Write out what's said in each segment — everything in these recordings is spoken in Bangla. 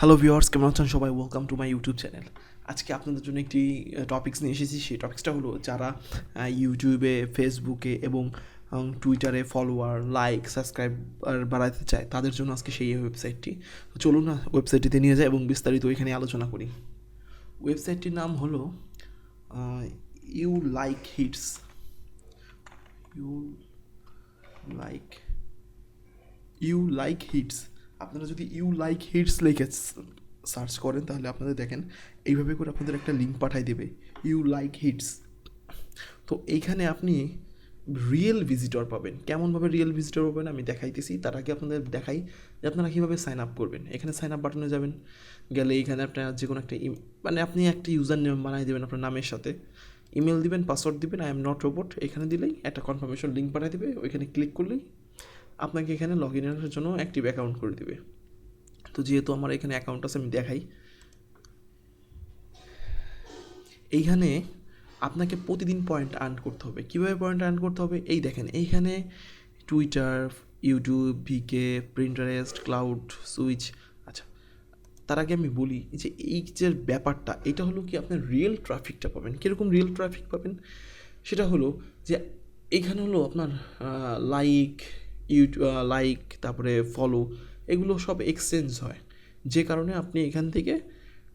হ্যালো ভিওয়ার্স কেমন আছেন সবাই? Welcome to my YouTube channel আজকে আপনাদের জন্য একটি টপিক্স নিয়ে এসেছি। সেই টপিক্সটা হলো যারা ইউটিউবে ফেসবুকে এবং টুইটারে ফলোয়ার লাইক সাবস্ক্রাইবার বাড়াতে চায়, তাদের জন্য আজকে সেই ওয়েবসাইটটি চলুন না ওয়েবসাইটটিতে নিয়ে যাই এবং বিস্তারিত এখানে আলোচনা করি। ওয়েবসাইটটির নাম হলো you like hits you like you like hits আপনারা যদি ইউ লাইক হিটস লিখে সার্চ করেন তাহলে আপনাদের দেখেন, এইভাবে করে আপনাদের একটা লিঙ্ক পাঠাই দেবে, ইউ লাইক হিটস। তো এইখানে আপনি রিয়েল ভিজিটর পাবেন। কেমনভাবে রিয়েল ভিজিটর পাবেন আমি দেখাইতেছি, তার আগে আপনাদের দেখাই যে আপনারা কীভাবে সাইন আপ করবেন। এখানে সাইন আপ বাটনে যাবেন, গেলে এখানে আপনার যে কোনো একটা মানে আপনি একটা ইউজার নেম বানাই দেবেন আপনার নামের সাথে। ইমেল দিবেন পাসওয়ার্ড দিবেন আই এম নট রোবট এখানে দিলেই একটা কনফার্মেশন লিঙ্ক পাঠিয়ে দেবে, ওইখানে ক্লিক করলেই আপনাকে এখানে লগ ইনের জন্য অ্যাক্টিভ অ্যাকাউন্ট করে দিবে। তো যেহেতু আমার এখানে অ্যাকাউন্ট আছে, আমি দেখাই। এইখানে আপনাকে প্রতিদিন পয়েন্ট আর্ন করতে হবে। কীভাবে পয়েন্ট আর্ন করতে হবে? এই দেখেন, এইখানে Twitter YouTube VK Pinterest cloud switch আচ্ছা তার আগে আমি বলি যে এই যে ব্যাপারটা, এটা হলো কি আপনার রিয়েল ট্রাফিকটা পাবেন। কীরকম রিয়েল ট্রাফিক পাবেন? সেটা হলো যে এইখানে হলো আপনার লাইক ইউটিউব লাইক তারপরে ফলো এগুলো সব এক্সচেঞ্জ হয়। যে কারণে আপনি এখান থেকে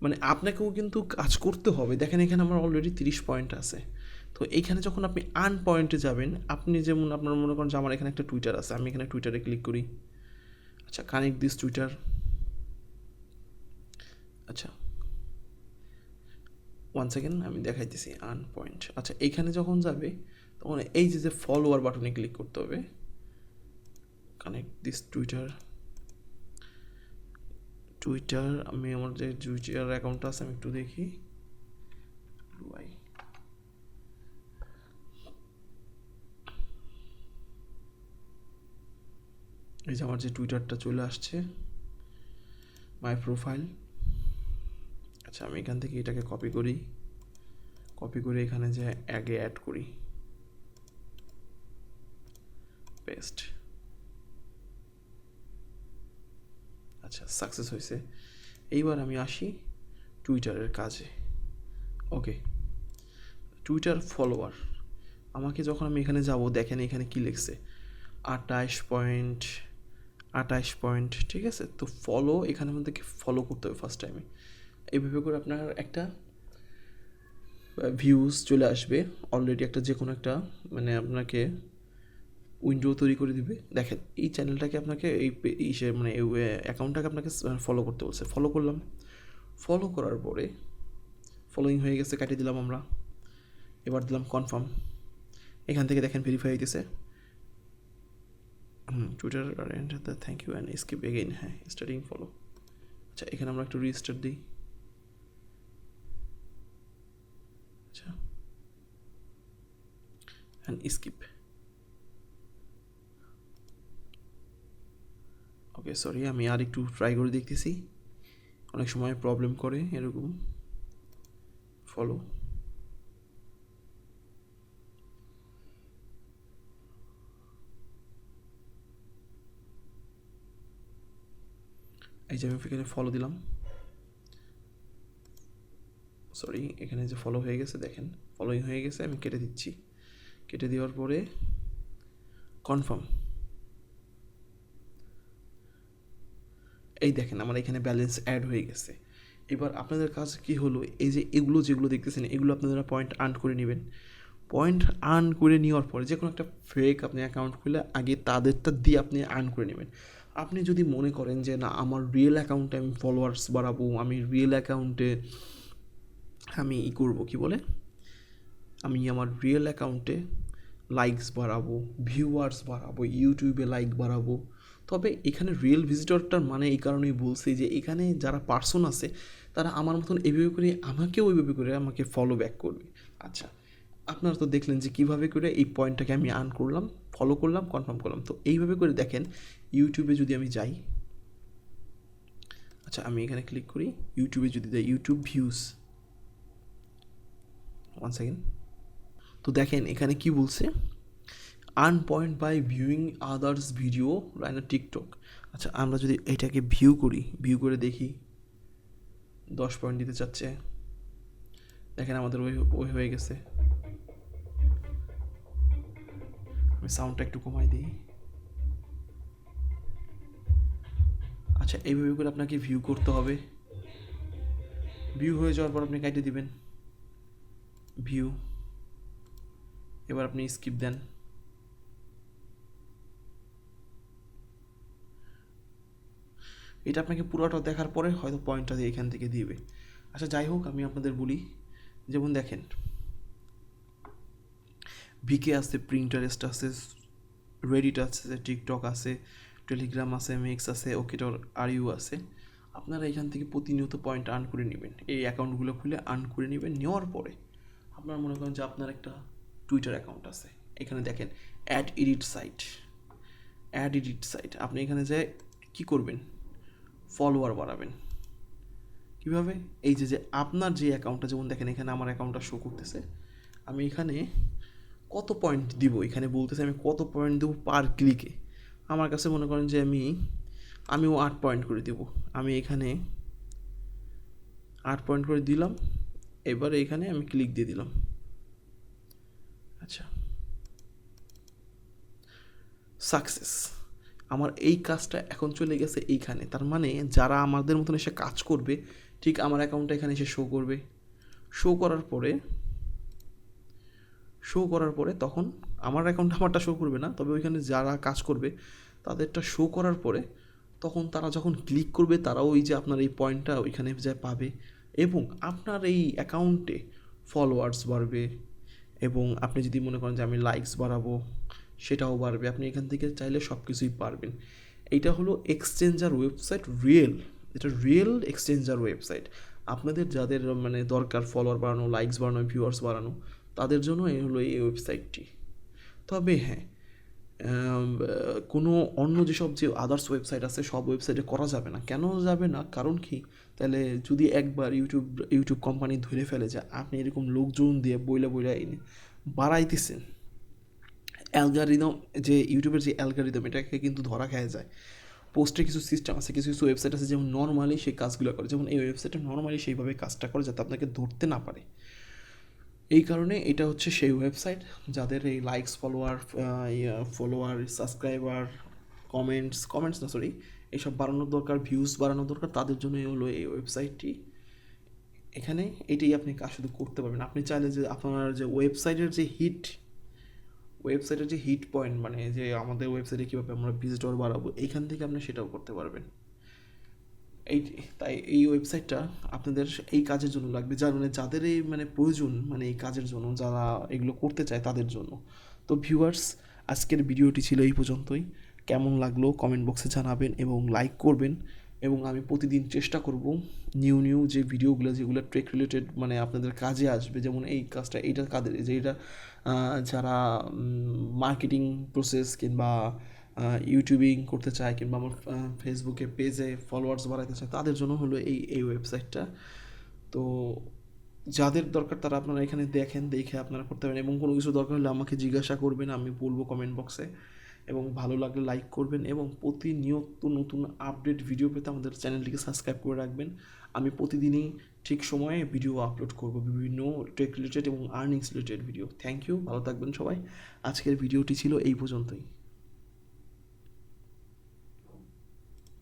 মানে আপনাকেও কিন্তু কাজ করতে হবে। দেখেন এখানে আমার অলরেডি তিরিশ পয়েন্ট আছে। তো এইখানে যখন আপনি আন পয়েন্টে যাবেন, আপনি যেমন আপনার মনে করেন যে আমার এখানে একটা টুইটার আছে, আমি এখানে টুইটারে ক্লিক করি। আচ্ছা কানেক্ট দিস টুইটার আচ্ছা। ওয়ান সেকেন্ড আমি দেখাইতেছি আন পয়েন্ট আচ্ছা এইখানে যখন যাবে, তখন এই যে যে ফলোয়ার বাটনে ক্লিক করতে হবে কানেক্ট দিস টুইটার টুইটার আমি আমার যে টুইটার অ্যাকাউন্টটা আছে, আমি একটু দেখি? এই যে আমার যে টুইটারটা চলে আসছে মাই প্রোফাইল আচ্ছা আমি এখান থেকে এটাকে কপি করি। কপি করে এখানে যে আগে অ্যাড করি। পেস্ট আচ্ছা সাকসেস হয়েছে এইবার আমি আসি টুইটারের কাজে। ওকে টুইটার ফলোয়ার আমাকে যখন আমি এখানে যাব, দেখেন এখানে কি লিখছে? আটাইশ পয়েন্ট আটাইশ পয়েন্ট ঠিক আছে? তো ফলো এখানে আমাদেরকে ফলো করতে হবে ফার্স্ট টাইমে এইভাবে করে আপনার একটা ভিউজ চলে আসবে। অলরেডি একটা যে কোনো একটা মানে আপনাকে উইন্ডো তৈরি করে দিবে। দেখেন, এই চ্যানেলটাকে আপনাকে এই ইসে মানে অ্যাকাউন্টটাকে আপনাকে ফলো করতে বলছে। ফলো করলাম। ফলো করার পরে ফলোইং হয়ে গেছে, কাটিয়ে দিলাম আমরা। এবার দিলাম কনফার্ম এখান থেকে দেখেন ভেরিফাই হইতেছে হুম Twitter and the thank you and skip again হ্যাঁ স্টার্টিং ফলো আচ্ছা এখানে আমরা একটু রেজিস্টার দিই। আচ্ছা। অ্যান্ড স্কিপ ওকে সরি আমি আর একটু ট্রাই করে দেখতেছি। অনেক সময় প্রবলেম করে, এরকম। ফলো এই যে আমি এখানে ফলো দিলাম। সরি এখানে যে ফলো হয়ে গেছে, দেখেন। ফলোইং হয়ে গেছে, আমি কেটে দিচ্ছি। কেটে দেওয়ার পরে কনফার্ম এই দেখেন আমার এখানে ব্যালেন্স অ্যাড হয়ে গেছে। এবার আপনাদের কাজ কি হলো? এই যে এগুলো যেগুলো দেখতেছেন, এগুলো আপনারা পয়েন্ট আর্ন করে নেবেন। পয়েন্ট আর্ন করে নেওয়ার পরে যে কোনো একটা ফেক আপনি অ্যাকাউন্ট খুলে আগে তাদেরটা দিয়ে আপনি আর্ন করে নেবেন। আপনি যদি মনে করেন যে, না, আমার রিয়েল অ্যাকাউন্টে আমি ফলোয়ার্স বাড়াবো, আমি রিয়েল অ্যাকাউন্টে আমি ই করব কি বলে? আমি আমার রিয়েল অ্যাকাউন্টে লাইকস বাড়াবো ভিউয়ার্স বাড়াবো ইউটিউবে লাইক বাড়াবো। তবে এখানে রিয়েল ভিজিটরটার মানে এই কারণেই বলছি যে এখানে যারা পার্সন আছে, তারা আমার মতন এইভাবে করে আমাকেও ওইভাবে করে আমাকে ফলো ব্যাক করবে। আচ্ছা আপনারা তো দেখলেন যে কীভাবে করে এই পয়েন্টটাকে আমি আর্ন করলাম ফলো করলাম কনফার্ম করলাম। তো এইভাবে করে দেখেন ইউটিউবে যদি আমি যাই আচ্ছা আমি এখানে ক্লিক করি ইউটিউবে যদি যাই ইউটিউব ভিউজ ওয়ান সেকেন্ড তো দেখেন এখানে কি বলছে? Earn point by viewing others video Raina TikTok আচ্ছা আমরা যদি এটাকে ভিউ করি ভিউ করে দেখি। দশ পয়েন্ট দিতে চাচ্ছে। দেখেন আমাদের ওই ওই হয়ে গেছে। আমি সাউন্ডটা একটু কমাই দিই। আচ্ছা এইভাবে করে আপনাকে ভিউ করতে হবে। ভিউ হয়ে যাওয়ার পর আপনি কাটে দিবেন। ভিউ এবার আপনি স্কিপ দেন। এটা আপনাকে পুরোটা দেখার পরে হয়তো পয়েন্টটা দিয়ে এখান থেকে দিবে। আচ্ছা যাই হোক, আমি আপনাদের বলি, যেমন দেখেন ভিকে আছে প্রিন্টারেস্ট আছে রেডিট আছে টিকটক আছে টেলিগ্রাম আছে মেক্স আছে ওকেটর আর ইউ আছে। আপনারা এখান থেকে প্রতিনিয়ত পয়েন্ট আর্ন করে নেবেন। এই অ্যাকাউন্টগুলো খুলে আর্ন করে নেবেন। নেওয়ার পরে আপনার মনে করেন যে আপনার একটা টুইটার অ্যাকাউন্ট আছে। এখানে দেখেন add edit site add edit site আপনি এখানে যে কী করবেন? ফলোয়ার বাড়াবেন। কীভাবে? এই যে যে আপনার যে অ্যাকাউন্টটা যেমন দেখেন এখানে আমার অ্যাকাউন্টটা শো করতেছে, আমি এখানে কত পয়েন্ট দিব? এখানে বলতেছে আমি কত পয়েন্ট দেবো পার ক্লিকে আমার কাছে মনে করেন যে আমি, আমিও আট পয়েন্ট করে দেব। আমি এখানে আট পয়েন্ট করে দিলাম, এবার এখানে আমি ক্লিক দিয়ে দিলাম। আচ্ছা। সাকসেস আমার এই কাজটা এখন চলে গেছে এইখানে। তার মানে যারা আমাদের মতন এসে কাজ করবে, ঠিক আমার অ্যাকাউন্টটা এখানে এসে শো করবে। শো করার পরে শো করার পরে তখন আমার অ্যাকাউন্ট আমারটা শো করবে না, তবে ওইখানে যারা কাজ করবে, তাদেরটা শো করার পরে তখন তারা যখন ক্লিক করবে, তারাও ওই যে আপনার এই পয়েন্টটা ওইখানে যা পাবে। এবং আপনার এই অ্যাকাউন্টে ফলোয়ার্স বাড়বে এবং আপনি যদি মনে করেন যে আমি লাইকস বাড়াবো সেটাও বাড়বে। আপনি এখান থেকে চাইলে সব কিছুই পারবেন। এইটা হলো এক্সচেঞ্জার ওয়েবসাইট রিয়েল। এটা রিয়েল এক্সচেঞ্জার ওয়েবসাইট। আপনাদের যাদের মানে দরকার ফলোয়ার বাড়ানো লাইকস বাড়ানো ভিউয়ার্স বাড়ানো, তাদের জন্য এই হলো এই ওয়েবসাইটটি। তবে হ্যাঁ কোনো অন্য যেসব যে আদার্স ওয়েবসাইট আছে, সব ওয়েবসাইটে করা যাবে না। কেন যাবে না? কারণ কি? তাহলে যদি একবার ইউটিউব ইউটিউব কোম্পানি ধরে ফেলে যে আপনি এরকম লোকজন দিয়ে বইলা বইলা এনে বাড়াইতেছেন অ্যালগারিদম, যে ইউটিউবের যে অ্যালগারিদম, এটাকে কিন্তু ধরা খেয়ে যায়। পোস্টে কিছু সিস্টেম আছে, কিছু কিছু ওয়েবসাইট আছে, যেমন নর্মালি সেই কাজগুলো করে। যেমন এই ওয়েবসাইটে নর্মালি সেইভাবে কাজটা করে যাতে আপনাকে ধরতে না পারে। এই কারণে এটা হচ্ছে সেই ওয়েবসাইট যাদের এই likes follower follower subscriber comments comments না সরি এইসব বাড়ানোর দরকার ভিউজ বাড়ানোর দরকার, তাদের জন্যই হলো এই ওয়েবসাইটটি এখানে এটাই আপনি কাজ শুধু করতে পারবেন। আপনি চাইলে যে আপনার যে ওয়েবসাইটের যে হিট ওয়েবসাইটের যে হিট পয়েন্ট মানে যে আমাদের ওয়েবসাইটে কীভাবে আমরা ভিজিটর বাড়াবো এইখান থেকে আপনি সেটাও করতে পারবেন। এই তাই এই ওয়েবসাইটটা আপনাদের এই কাজের জন্য লাগবে। যার মানে যাদের এই মানে প্রয়োজন মানে এই কাজের জন্য, যারা এগুলো করতে চায় তাদের জন্য। তো ভিউয়ার্স আজকের ভিডিওটি ছিল এই পর্যন্তই। কেমন লাগল? কমেন্ট বক্সে জানাবেন এবং লাইক করবেন। এবং আমি প্রতিদিন চেষ্টা করব নিউ নিউ যে ভিডিওগুলো যেগুলো ট্রেক রিলেটেড মানে আপনাদের কাজে আসবে, যেমন এই কাজটা, এইটা কাদের যে এটা যারা মার্কেটিং প্রসেস কিংবা ইউটিউবিং করতে চায় কিংবা আমার ফেসবুকে পেজে ফলোয়ার্স বাড়াইতে চায়, তাদের জন্য হলো এই এই ওয়েবসাইটটা তো যাদের দরকার তারা আপনারা এখানে দেখেন, দেখে আপনারা করতে পারেন এবং কোনো কিছু দরকার হলে আমাকে জিজ্ঞাসা করবেন, আমি বলব কমেন্ট বক্সে এবং ভালো লাগলে লাইক করবেন এবং প্রতিনিয়ত নতুন আপডেট ভিডিও পেতে আমাদের চ্যানেলটিকে সাবস্ক্রাইব করে রাখবেন। আমি প্রতিদিনই ঠিক সময়ে ভিডিও আপলোড করব, বিভিন্ন টেক রিলেটেড এবং earnings related video thank you ভালো থাকবেন সবাই। আজকের ভিডিওটি ছিল এই পর্যন্তই।